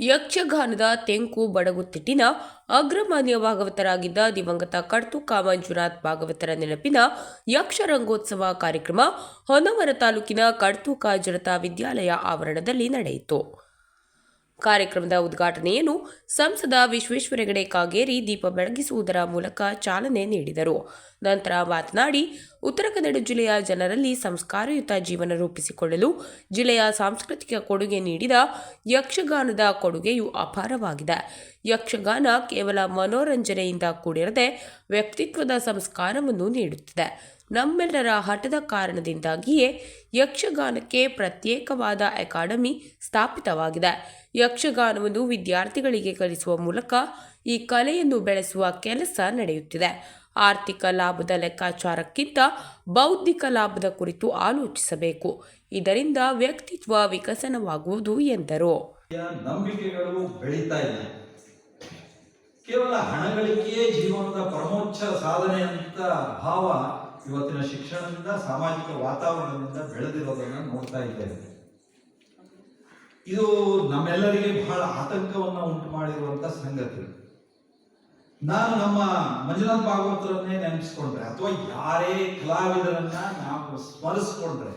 ಯಕ್ಷಗಾನದ ತೆಂಕು ಬಡಗುತಿಟ್ಟಿನ ಅಗ್ರಮಾನ್ಯ ಭಾಗವತರಾಗಿದ್ದ ದಿವಂಗತ ಕರ್ತು ಕಾಮಂಜುನಾಥ್ ಭಾಗವತರ ನೆನಪಿನ ಯಕ್ಷರಂಗೋತ್ಸವ ಕಾರ್ಯಕ್ರಮ ಹೊನ್ನವರ ತಾಲೂಕಿನ ಕಡ್ತುಕ ಜನತಾ ವಿದ್ಯಾಲಯ ಆವರಣದಲ್ಲಿ ನಡೆಯಿತು. ಕಾರ್ಯಕ್ರಮದ ಉದ್ಘಾಟನೆಯನ್ನು ಸಂಸದ ವಿಶ್ವೇಶ್ವರ ಹೆಗಡೆ ಕಾಗೇರಿ ದೀಪ ಬೆಳಗಿಸುವುದರ ಮೂಲಕ ಚಾಲನೆ ನೀಡಿದರು. ನಂತರ ಮಾತನಾಡಿ, ಉತ್ತರ ಕನ್ನಡ ಜಿಲ್ಲೆಯ ಜನರಲ್ಲಿ ಸಂಸ್ಕಾರಯುತ ಜೀವನ ರೂಪಿಸಿಕೊಳ್ಳಲು ಜಿಲ್ಲೆಯ ಸಾಂಸ್ಕೃತಿಕ ಕೊಡುಗೆ ನೀಡಿದ ಯಕ್ಷಗಾನದ ಕೊಡುಗೆಯು ಅಪಾರವಾಗಿದೆ. ಯಕ್ಷಗಾನ ಕೇವಲ ಮನೋರಂಜನೆಯಿಂದ ಕೂಡಿರದೆ ವ್ಯಕ್ತಿತ್ವದ ಸಂಸ್ಕಾರವನ್ನು ನೀಡುತ್ತಿದೆ. ನಮ್ಮೆಲ್ಲರ ಹಠದ ಕಾರಣದಿಂದಾಗಿಯೇ ಯಕ್ಷಗಾನಕ್ಕೆ ಪ್ರತ್ಯೇಕವಾದ ಅಕಾಡೆಮಿ ಸ್ಥಾಪಿತವಾಗಿದೆ. ಯಕ್ಷಗಾನವನ್ನು ವಿದ್ಯಾರ್ಥಿಗಳಿಗೆ ಕಲಿಸುವ ಮೂಲಕ ಈ ಕಲೆಯನ್ನು ಬೆಳೆಸುವ ಕೆಲಸ ನಡೆಯುತ್ತಿದೆ. ಆರ್ಥಿಕ ಲಾಭದ ಲೆಕ್ಕಾಚಾರಕ್ಕಿಂತ ಬೌದ್ಧಿಕ ಲಾಭದ ಕುರಿತು ಆಲೋಚಿಸಬೇಕು. ಇದರಿಂದ ವ್ಯಕ್ತಿತ್ವ ವಿಕಸನವಾಗುವುದು ಎಂದರು. ನಂಬಿಕೆಗಳು ಬೆಳೀತಾ ಇದೆ. ಕೇವಲ ಹಣಗಳಿಕೆಯೇ ಜೀವನದ ಪರಮೋಚ್ಚ ಸಾಧನೆ ಅಂತ ಭಾವ ಇವತ್ತಿನ ಶಿಕ್ಷಣದಿಂದ, ಸಾಮಾಜಿಕ ವಾತಾವರಣದಿಂದ ಬೆಳೆದಿರೋದನ್ನ ನೋಡ್ತಾ ಇದ್ದೇವೆ. ಇದು ನಮ್ಮೆಲ್ಲರಿಗೆ ಬಹಳ ಆತಂಕವನ್ನ ಉಂಟು ಮಾಡಿರುವಂತ ಸಂಗತಿ. ನಾನು ನಮ್ಮ ಮಂಜುನಾಥ್ ಭಾಗವತರನ್ನೇ ನೆನೆಸ್ಕೊಂಡ್ರೆ ಅಥವಾ ಯಾರೇ ಕಲಾವಿದರನ್ನ ನಾವು ಸ್ಮರಿಸ್ಕೊಂಡ್ರೆ,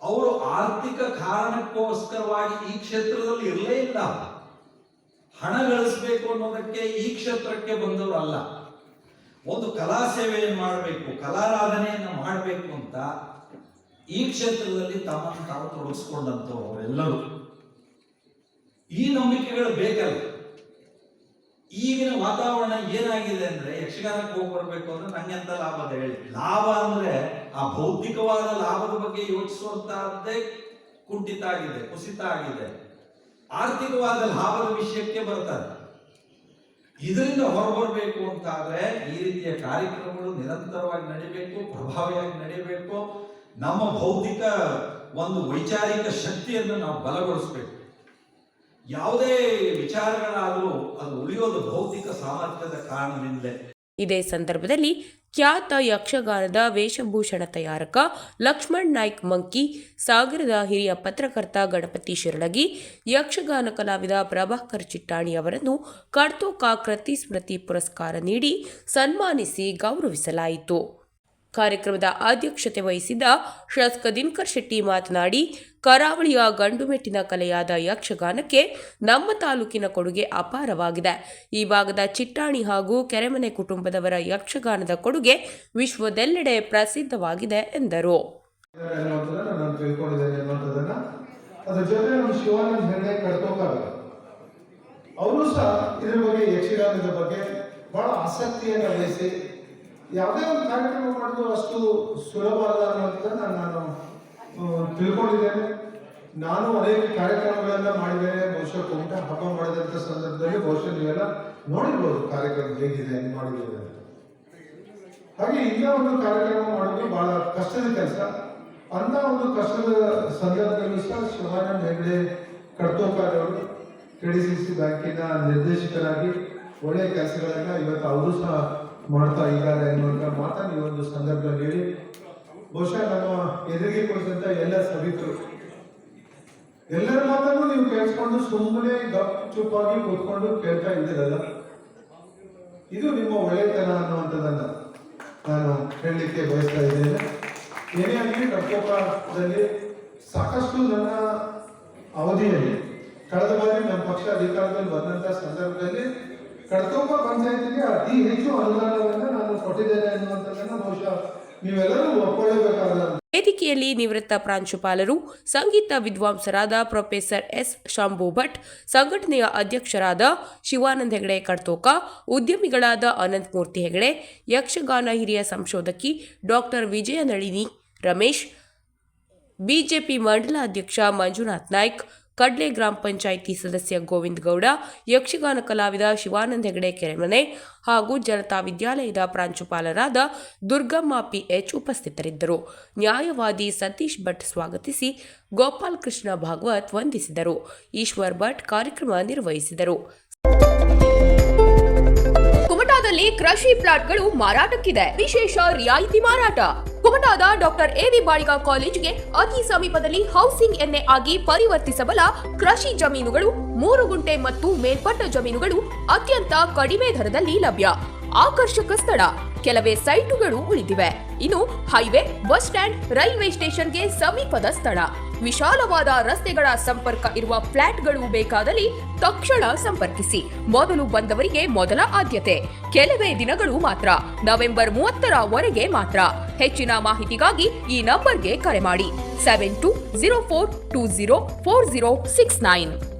ಅವರು ಆರ್ಥಿಕ ಕಾರಣಕ್ಕೋಸ್ಕರವಾಗಿ ಈ ಕ್ಷೇತ್ರದಲ್ಲಿ ಇರಲೇ ಇಲ್ಲ. ಹಣ ಗಳಿಸ್ಬೇಕು ಅನ್ನೋದಕ್ಕೆ ಈ ಕ್ಷೇತ್ರಕ್ಕೆ ಬಂದವರು ಅಲ್ಲ ಒಂದು ಕಲಾ ಸೇವೆಯನ್ನು ಮಾಡಬೇಕು, ಕಲಾರಾಧನೆಯನ್ನು ಮಾಡಬೇಕು ಅಂತ ಈ ಕ್ಷೇತ್ರದಲ್ಲಿ ತಮ್ಮನ್ನು ತಾವು ತೊಡಗಿಸ್ಕೊಂಡಂತವ್ರು ಅವರೆಲ್ಲರೂ. ಈ ನಂಬಿಕೆಗಳು ಬೇಕಲ್ಲ. ಈಗಿನ ವಾತಾವರಣ ಏನಾಗಿದೆ ಅಂದ್ರೆ ಯಕ್ಷಗಾನಕ್ಕೆ ಹೋಗಿ ಬರಬೇಕು ಅಂದ್ರೆ ನಂಗೆ ಅಂತ ಲಾಭ ಅಂತ ಹೇಳಿ. ಲಾಭ ಅಂದ್ರೆ ಆ ಭೌತಿಕವಾದ ಲಾಭದ ಬಗ್ಗೆ ಯೋಚಿಸುವಂತಹದ್ದೇ ಕುಂಠಿತ ಆಗಿದೆ, ಕುಸಿತ ಆಗಿದೆ. ಆರ್ಥಿಕವಾದ ಲಾಭದ ವಿಷಯಕ್ಕೆ ಬರ್ತಾರೆ ಇದರಿಂದ ಹೊರಬರಬೇಕು ಅಂತಾದ್ರೆ ಈ ರೀತಿಯ ಕಾರ್ಯಕ್ರಮಗಳು ನಿರಂತರವಾಗಿ ನಡಿಬೇಕು, ಪ್ರಭಾವಿಯಾಗಿ ನಡಿಬೇಕು. ನಮ್ಮ ಭೌತಿಕ ಒಂದು ವೈಚಾರಿಕ ಶಕ್ತಿಯನ್ನು ನಾವು ಬಲಗೊಳಿಸಬೇಕು. ಯಾವುದೇ ವಿಚಾರಗಳಾದರೂ ಅದು ಉಳಿಯೋದು ಭೌತಿಕ ಸಾಮರ್ಥ್ಯದ ಕಾರಣದಿಂದಲೇ. ಇದೇ ಸಂದರ್ಭದಲ್ಲಿ ಖ್ಯಾತ ಯಕ್ಷಗಾನದ ವೇಷಭೂಷಣ ತಯಾರಕ ಲಕ್ಷ್ಮಣ್ ನಾಯ್ಕ್ ಮಂಕಿ, ಸಾಗರದ ಹಿರಿಯ ಪತ್ರಕರ್ತ ಗಣಪತಿ ಶಿರಳಗಿ, ಯಕ್ಷಗಾನ ಕಲಾವಿದ ಪ್ರಭಾಕರ್ ಚಿಟ್ಟಾಣಿ ಅವರನ್ನು ಕರ್ತೋಕಾ ಕೃತಿ ಸ್ಮೃತಿ ಪುರಸ್ಕಾರ ನೀಡಿ ಸನ್ಮಾನಿಸಿ ಗೌರವಿಸಲಾಯಿತು. ಕಾರ್ಯಕ್ರಮದ ಅಧ್ಯಕ್ಷತೆ ವಹಿಸಿದ್ದ ಶಾಸಕ ದಿನಕರ್ ಶೆಟ್ಟಿ ಮಾತನಾಡಿ, ಕರಾವಳಿಯ ಗಂಡುಮೆಟ್ಟಿನ ಕಲೆಯಾದ ಯಕ್ಷಗಾನಕ್ಕೆ ನಮ್ಮ ತಾಲೂಕಿನ ಕೊಡುಗೆ ಅಪಾರವಾಗಿದೆ. ಈ ಭಾಗದ ಚಿಟ್ಟಾಣಿ ಹಾಗೂ ಕೆರೆಮನೆ ಕುಟುಂಬದವರ ಯಕ್ಷಗಾನದ ಕೊಡುಗೆ ವಿಶ್ವದೆಲ್ಲೆಡೆ ಪ್ರಸಿದ್ಧವಾಗಿದೆ ಎಂದರು. ಅವರು ಸಹ ಇದರ ಬಗ್ಗೆ ಯಕ್ಷಗಾನದ ಬಗ್ಗೆ ಬಹಳ ಆಸಕ್ತಿಯನ್ನು ವಹಿಸಿ ಯಾವುದೇ ಒಂದು ಕಾರ್ಯಕ್ರಮ ಮಾಡೋದು ಅಷ್ಟು ಸುಲಭ ಅಲ್ಲ ಅನ್ನೋದನ್ನ ನಾನು ತಿಳ್ಕೊಂಡಿದ್ದೇನೆ. ನಾನು ಅನೇಕ ಕಾರ್ಯಕ್ರಮಗಳನ್ನ ಮಾಡಿದ್ದೇನೆ. ಬಹುಶಃ ಕುಂಟ ಹಬ್ಬ ಮಾಡಿದಂಥ ಸಂದರ್ಭದಲ್ಲಿ ಬಹುಶಃ ನೀವೆಲ್ಲ ನೋಡಿರ್ಬೋದು ಕಾರ್ಯಕ್ರಮ ಹೇಗಿದೆ ಅಂತ. ಹಾಗೆ ಇಂಥ ಒಂದು ಕಾರ್ಯಕ್ರಮ ಮಾಡೋದು ಬಹಳ ಕಷ್ಟದ ಕೆಲಸ. ಅಂತ ಒಂದು ಕಷ್ಟದ ಸಂದರ್ಭದಲ್ಲಿ ಸಹ ಶಿವಾನಂದ ಹೆಗ್ಡೆ ಕಡ್ತೋಕಾರ್ ಅವರು ಕೆ ಬ್ಯಾಂಕಿನ ನಿರ್ದೇಶಕರಾಗಿ ಒಳ್ಳೆಯ ಕೆಲಸಗಳನ್ನ ಇವತ್ತು ಅವರು ಸಹ ಮಾಡ್ತಾ ಇದ್ದಾರೆ ಅನ್ನುವಂತ ಮಾತನ್ನು ಈ ಒಂದು ಸಂದರ್ಭದಲ್ಲಿ ಹೇಳಿ, ಬಹುಶಃ ನಮ್ಮ ಎದುರಿಗೆ ಕುಳಿತಂತ ಎಲ್ಲ ಸಭಿಕರು. ಎಲ್ಲರ ಮಾತನ್ನು ನೀವು ಕೇಳಿಸ್ಕೊಂಡು ಸುಮ್ಮನೆ ಗಪ್ ಚುಪ್ಪಾಗಿ ಕೂತ್ಕೊಂಡು ಕೇಳ್ತಾ ಇದ್ದೀರಲ್ಲ? ಇದು ನಿಮ್ಮ ಒಳ್ಳೆತನ ಅನ್ನುವಂಥದ್ದನ್ನ ನಾನು ಹೇಳಲಿಕ್ಕೆ ಬಯಸ್ತಾ ಇದ್ದೇನೆ. ಏನೇ ಆಗಲಿ ಕರ್ಕೋಪದಲ್ಲಿ ಸಾಕಷ್ಟು ನನ್ನ ಅವಧಿಯಲ್ಲಿ, ಕಳೆದ ಬಾರಿ ನಮ್ಮ ಪಕ್ಷ ಅಧಿಕಾರದಲ್ಲಿ ಬಂದಂತ ಸಂದರ್ಭದಲ್ಲಿ ಕಡ್ಕೋಪ ಪಂಚಾಯತಿಗೆ ಅತಿ ಹೆಚ್ಚು ಅನುದಾನವನ್ನು ನಾನು ಕೊಟ್ಟಿದ್ದೇನೆ ಅನ್ನುವಂಥದ್ದನ್ನ ಬಹುಶಃ ನೀವೆಲ್ಲರೂ ಒಪ್ಕೊಳ್ಳೇಬೇಕಾದ ವೇದಿಕೆಯಲ್ಲಿ ನಿವೃತ್ತ ಪ್ರಾಂಶುಪಾಲರು, ಸಂಗೀತ ವಿದ್ವಾಂಸರಾದ ಪ್ರೊಫೆಸರ್ ಎಸ್ ಶಾಂಭು ಭಟ್, ಸಂಘಟನೆಯ ಅಧ್ಯಕ್ಷರಾದ ಶಿವಾನಂದ ಹೆಗಡೆ ಕಡ್ತೋಕ, ಉದ್ಯಮಿಗಳಾದ ಅನಂತಮೂರ್ತಿ ಹೆಗಡೆ, ಯಕ್ಷಗಾನ ಹಿರಿಯ ಸಂಶೋಧಕಿ ಡಾಕ್ಟರ್ ವಿಜಯ ನಳಿನಿ ರಮೇಶ್, ಬಿಜೆಪಿ ಮಂಡಲಾಧ್ಯಕ್ಷ ಮಂಜುನಾಥ್ ನಾಯ್ಕ್ ಕಡ್ಲೆ ಗ್ರಾಮ ಪಂಚಾಯಿತಿ ಸದಸ್ಯ ಗೋವಿಂದ ಗೌಡ, ಯಕ್ಷಗಾನ ಕಲಾವಿದ ಶಿವಾನಂದ ಹೆಗಡೆ ಕೆರೆಮನೆ ಹಾಗೂ ಜನತಾ ವಿದ್ಯಾಲಯದ ಪ್ರಾಂಶುಪಾಲರಾದ ದುರ್ಗಮ್ಮ ಪಿಎಚ್ ಉಪಸ್ಥಿತರಿದ್ದರು. ನ್ಯಾಯವಾದಿ ಸತೀಶ್ ಭಟ್ ಸ್ವಾಗತಿಸಿ ಗೋಪಾಲ್ ಕೃಷ್ಣ ಭಾಗವತ್ ವಂದಿಸಿದರು. ಈಶ್ವರ್ ಭಟ್ ಕಾರ್ಯಕ್ರಮ ನಿರ್ವಹಿಸಿದರು. ಕೃಷಿ ಕೃಷಿ ಫ್ಲಾಟ್ಗಳು ಮಾರಾಟಕ್ಕಿದೆ. ವಿಶೇಷ ರಿಯಾಯಿತಿ ಮಾರಾಟ. ಕುಮಟಾದ ಡಾಕ್ಟರ್ ಎ ವಿ ಬಾಳಿಗಾ ಕಾಲೇಜಿಗೆ ಅತಿ ಸಮೀಪದಲ್ಲಿ ಹೌಸಿಂಗ್ ಎನ್ನೆ ಆಗಿ ಪರಿವರ್ತಿಸಬಲ್ಲ ಕೃಷಿ ಜಮೀನುಗಳು, ಮೂರು ಗುಂಟೆ ಮತ್ತು ಮೇಲ್ಪಟ್ಟ ಜಮೀನುಗಳು ಅತ್ಯಂತ ಕಡಿಮೆ ದರದಲ್ಲಿ ಲಭ್ಯ. ಆಕರ್ಷಕ ಸ್ಥಳ. ಕೆಲವೇ ಸೈಟುಗಳು ಉಳಿದಿವೆ. ಇನ್ನು ಹೈವೇ, ಬಸ್ ಸ್ಟ್ಯಾಂಡ್, ರೈಲ್ವೆ ಸ್ಟೇಷನ್ಗೆ ಸಮೀಪದ ಸ್ಥಳ. ವಿಶಾಲವಾದ ರಸ್ತೆಗಳ ಸಂಪರ್ಕ ಇರುವ ಫ್ಲಾಟ್ಗಳು ಬೇಕಾದಲ್ಲಿ ತಕ್ಷಣ ಸಂಪರ್ಕಿಸಿ. ಮೊದಲು ಬಂದವರಿಗೆ ಮೊದಲ ಆದ್ಯತೆ. ಕೆಲವೇ ದಿನಗಳು ಮಾತ್ರ. ನವೆಂಬರ್ ಮೂವತ್ತರವರೆಗೆ ಮಾತ್ರ. ಹೆಚ್ಚಿನ ಮಾಹಿತಿಗಾಗಿ ಈ ನಂಬರ್ಗೆ ಕರೆ ಮಾಡಿ. Seven two zero four two zero four zero six nine.